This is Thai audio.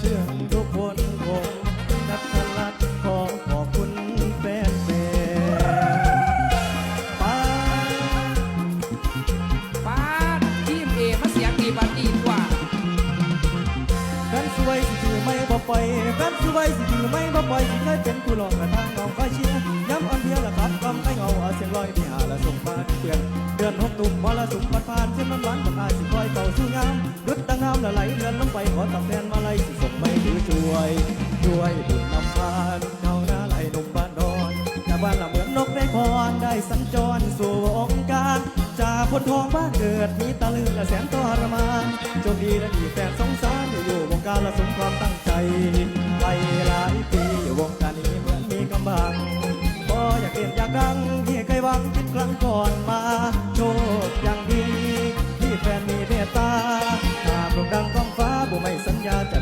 เชื่องทุกคนคงนัทลัดขอขอบคุณแฟนแฟนๆป้าป้าดทีมเอมาเสียงดีบันดีกว่า แฟนสวยสิถือไม่บ่ปล่อยแฟนสวยสิถือไม่บ่ปล่อยสิเคยเป็นผู้หลอกกระทางน้องก็เชียร์ย้ำอันเดียวละครับกำไก่เอาเอาเสียงลอยไปหาละส่งฟ้าเตือนเดือนหกตุ่มมรสุมพัดผ่านเส้นมันหวานกับอาสิคอยเก่าสู้งามดุดตะงามละไหลเดือนลงไปขอตอบแทนมา วันเหมือนนกได้พรได้สัญจรสู่วงการ จากคนทองบ้านเกิดมีตะลึงและแสนทรมานโชคดีและดีแฟนสงสารอยู่วงการละสมความตั้งใจไปหลายปีวงการนี้เหมือนมีกำบังพออยากเปลี่ยนอยากดังที่เคยหวังคิดครั้งก่อนมา โชคอย่างดีที่แฟนมีเมตตาตามลงดังต้องฟ้าบุไม่สัญญาจะ